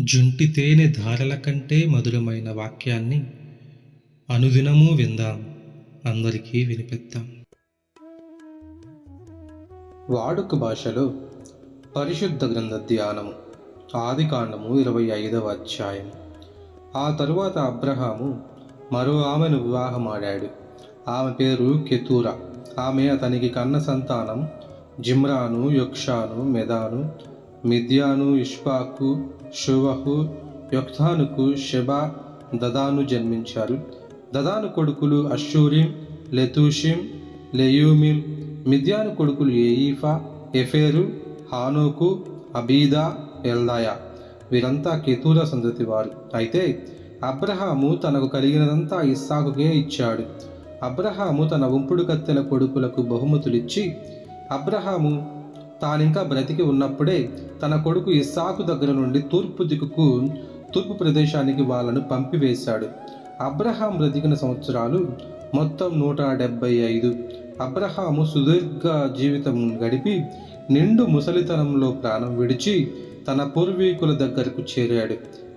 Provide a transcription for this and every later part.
జుంటి తేనె ధారల కంటే మధురమైన వాక్యాన్ని అనుదినము విందాం. అందరికీ వినిపిద్దాం. వాడుక భాషలో పరిశుద్ధ గ్రంథ ధ్యానము ఆది కాండము ఇరవై ఐదవ అధ్యాయం. ఆ తరువాత అబ్రహాము మరో ఆమెను వివాహమాడాడు. ఆమె పేరు కెతూరా. ఆమె అతనికి కన్న సంతానం Zimran Jokshan Medan Midian Ishbak Shuah యొక్తానుకు Sheba Dedan జన్మించారు. దదాను కొడుకులు అషూరిం లెతూషిం లెయూమిం మిద్యాను కొడుకులు ఏయిఫా ఎఫేరు హానోకు అబీదా ఎల్దాయా. వీరంతా కెతూర సంతతి వారు. అయితే అబ్రహాము తనకు కలిగినదంతా ఇస్సాకుకే ఇచ్చాడు. అబ్రహాము తన ఉంపుడు కత్తెల కొడుకులకు బహుమతులిచ్చి అబ్రహాము తానింకా బ్రతికి ఉన్నప్పుడే తన కొడుకు ఇస్సాకు దగ్గర నుండి తూర్పు దిక్కుకు తూర్పు ప్రదేశానికి వాళ్ళను పంపివేశాడు. అబ్రహాం బ్రతికిన సంవత్సరాలు మొత్తం నూట డెబ్బై ఐదు. అబ్రహాము సుదీర్ఘ జీవితం గడిపి నిండు ముసలితనంలో ప్రాణం విడిచి తన పూర్వీకుల దగ్గరకు చేరాడు.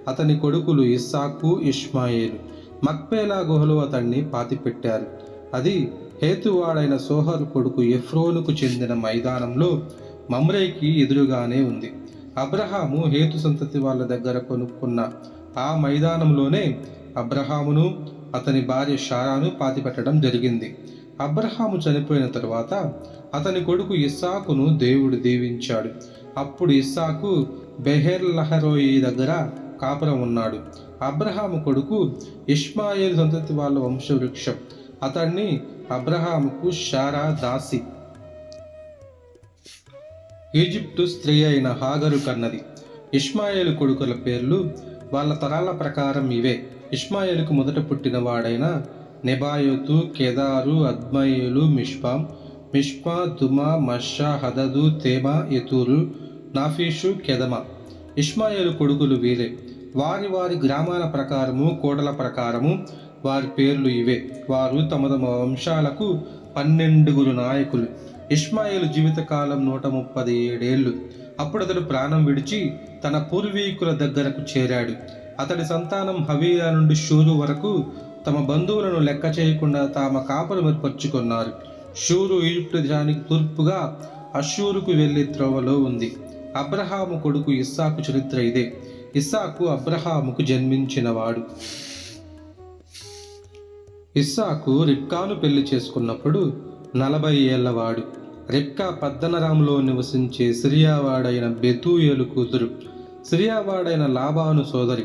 అతని కొడుకులు ఇస్సాకు ఇష్మాయేలు. మక్పేలా గుహలో అతన్ని పాతిపెట్టారు. అది హేతువాడైన సోహరు కొడుకు ఎఫ్రోనుకు చెందిన మైదానంలో మమ్రేకి ఎదురుగానే ఉంది. అబ్రహాము హేతు సంతతి వాళ్ళ దగ్గర కొనుక్కున్న ఆ మైదానంలోనే అబ్రహామును అతని భార్య షారాను పాతిపెట్టడం జరిగింది. అబ్రహాము చనిపోయిన తరువాత అతని కొడుకు ఇస్సాకును దేవుడు దీవించాడు. అప్పుడు ఇస్సాకు బెహెర్ లహరోయి దగ్గర కాపురం ఉన్నాడు. అబ్రహాము కొడుకు ఇష్మాయేల్ సంతతి వాళ్ళ వంశవృక్షం. అతన్ని అబ్రహాముకు షారా దాసి ఈజిప్టు స్త్రీ అయిన హాగరు కన్నది. ఇష్మాయేలు కొడుకుల పేర్లు వాళ్ళ తరాల ప్రకారం ఇవే. ఇష్మాయేలుకు మొదట పుట్టిన వాడైన నెబాయోతు కెదారు అద్మయేలు మిష్పాం మిష్పా దుమా మషా హదదు తేమా యతూరు నాఫీషు కెదమ. ఇష్మాయేలు కొడుకులు వీరే. వారి వారి గ్రామాల ప్రకారము కోడల ప్రకారము వారి పేర్లు ఇవే. వారు తమ తమ వంశాలకు పన్నెండుగురు నాయకులు. ఇష్మాయేలు జీవితకాలం నూట ముప్పది ఏడేళ్ళు అప్పుడు అతడు ప్రాణం విడిచి తన పూర్వీకుల దగ్గరకు చేరాడు. అతడి సంతానం హవీరా నుండి షూరు వరకు తమ బంధువులను లెక్క చేయకుండా తామ కాపులు ఏర్పరచుకున్నారు. షూరు ఈజిప్టు దేశానికి తూర్పుగా అషూరుకు వెళ్ళే త్రోవలో ఉంది. అబ్రహాము కొడుకు ఇస్సాకు చరిత్ర ఇదే. ఇస్సాకు అబ్రహాముకు జన్మించినవాడు. ఇస్సాకు రిక్కాను పెళ్ళి చేసుకున్నప్పుడు నలభై ఏళ్ళవాడు రిక్కా పద్దనరాములో నివసించే సిరియావాడైన బెతూయలు కూతురు. సిరియావాడైన లాబాను సోదరి.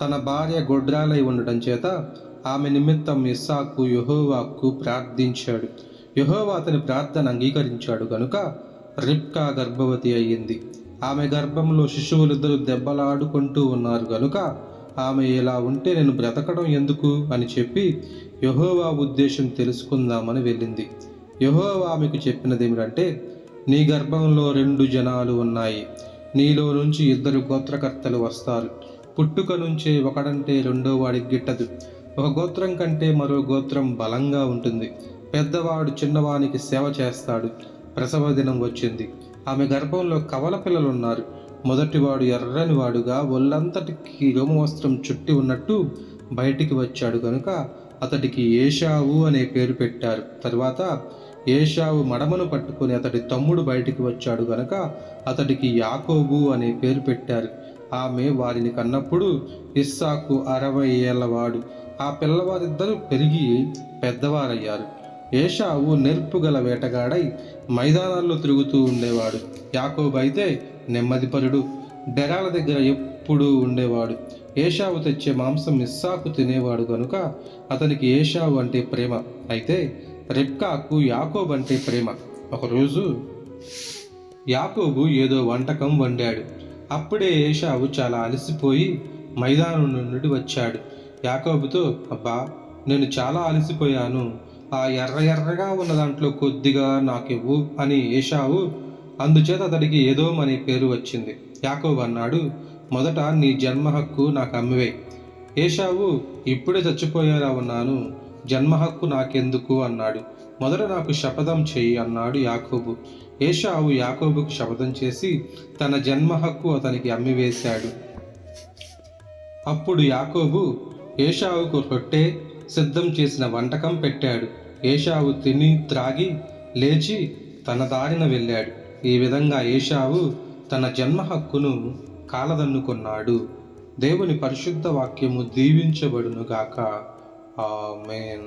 తన భార్య గొడ్రాలై ఉండటం చేత ఆమె నిమిత్తం ఇస్సాకు యహోవాకు ప్రార్థించాడు. యహోవా అతని ప్రార్థన అంగీకరించాడు కనుక రిప్కా గర్భవతి అయ్యింది. ఆమె గర్భంలో శిశువులిద్దరూ దెబ్బలాడుకుంటూ ఉన్నారు గనుక ఆమె ఇలా ఉంటే నేను బ్రతకడం ఎందుకు అని చెప్పి యహోవా ఉద్దేశం తెలుసుకుందామని వెళ్ళింది. యహోవా మీకు చెప్పినది ఏమిటంటే నీ గర్భంలో రెండు జనాలు ఉన్నాయి. నీలో నుంచి ఇద్దరు గోత్రకర్తలు వస్తారు. పుట్టుక నుంచే ఒకడంటే రెండో వాడికి గిట్టదు. ఒక గోత్రం కంటే మరో గోత్రం బలంగా ఉంటుంది. పెద్దవాడు చిన్నవానికి సేవ చేస్తాడు. ప్రసవ దినం వచ్చింది. ఆమె గర్భంలో కవల పిల్లలున్నారు. మొదటివాడు ఎర్రని వాడుగా ఒళ్ళంతటికి రోమవస్త్రం చుట్టి ఉన్నట్టు బయటికి వచ్చాడు కనుక అతడికి ఏషావు అనే పేరు పెట్టారు. తర్వాత ఏషావు మడమను పట్టుకుని అతడి తమ్ముడు బయటికి వచ్చాడు గనక అతడికి యాకోబు అనే పేరు పెట్టారు. ఆమె వారిని కన్నప్పుడు ఇస్సాకు అరవై ఏళ్ళవాడు ఆ పిల్లవారిద్దరూ పెరిగి పెద్దవారయ్యారు. ఏషావు నేర్పుగల వేటగాడై మైదానాల్లో తిరుగుతూ ఉండేవాడు. యాకోబు అయితే నెమ్మదిపరుడు డెరాల దగ్గర ఎప్పుడూ ఉండేవాడు. ఏషావు తెచ్చే మాంసం ఇస్సాకు తినేవాడు కనుక అతనికి ఏషావు అంటే ప్రేమ. అయితే రెబ్కాకు యాకోబు అంటే ప్రేమ. ఒకరోజు యాకోబు ఏదో వంటకం వండాడు. అప్పుడే ఏషావు చాలా అలసిపోయి మైదానం నుండి వచ్చాడు. యాకోబుతో అబ్బా నేను చాలా అలసిపోయాను. ఆ ఎర్ర ఎర్రగా ఉన్న దాంట్లో కొద్దిగా నాకివ్వు అని ఏషావు అందుచేత అతడికి ఏదో అనే పేరు వచ్చింది. యాకోబు అన్నాడు మొదట నీ జన్మ హక్కు నాకు అమ్మివే. ఏషావు ఇప్పుడే చచ్చిపోయేలా ఉన్నాను. జన్మ హక్కు నాకెందుకు? అన్నాడు. మొదట నాకు శపథం చెయ్యి అన్నాడు యాకోబు. ఏషావు యాకోబుకు శపథం చేసి తన జన్మ హక్కు అతనికి అమ్మివేశాడు. అప్పుడు యాకోబు ఏషావుకు రొట్టె సిద్ధం చేసిన వంటకం పెట్టాడు. ఏషావు తిని త్రాగి లేచి తన దారిన వెళ్ళాడు. ఈ విధంగా ఏషావు తన జన్మ హక్కును కాలదన్నుకున్నాడు. దేవుని పరిశుద్ధ వాక్యము దీవించబడునుగాక. ఆమేన్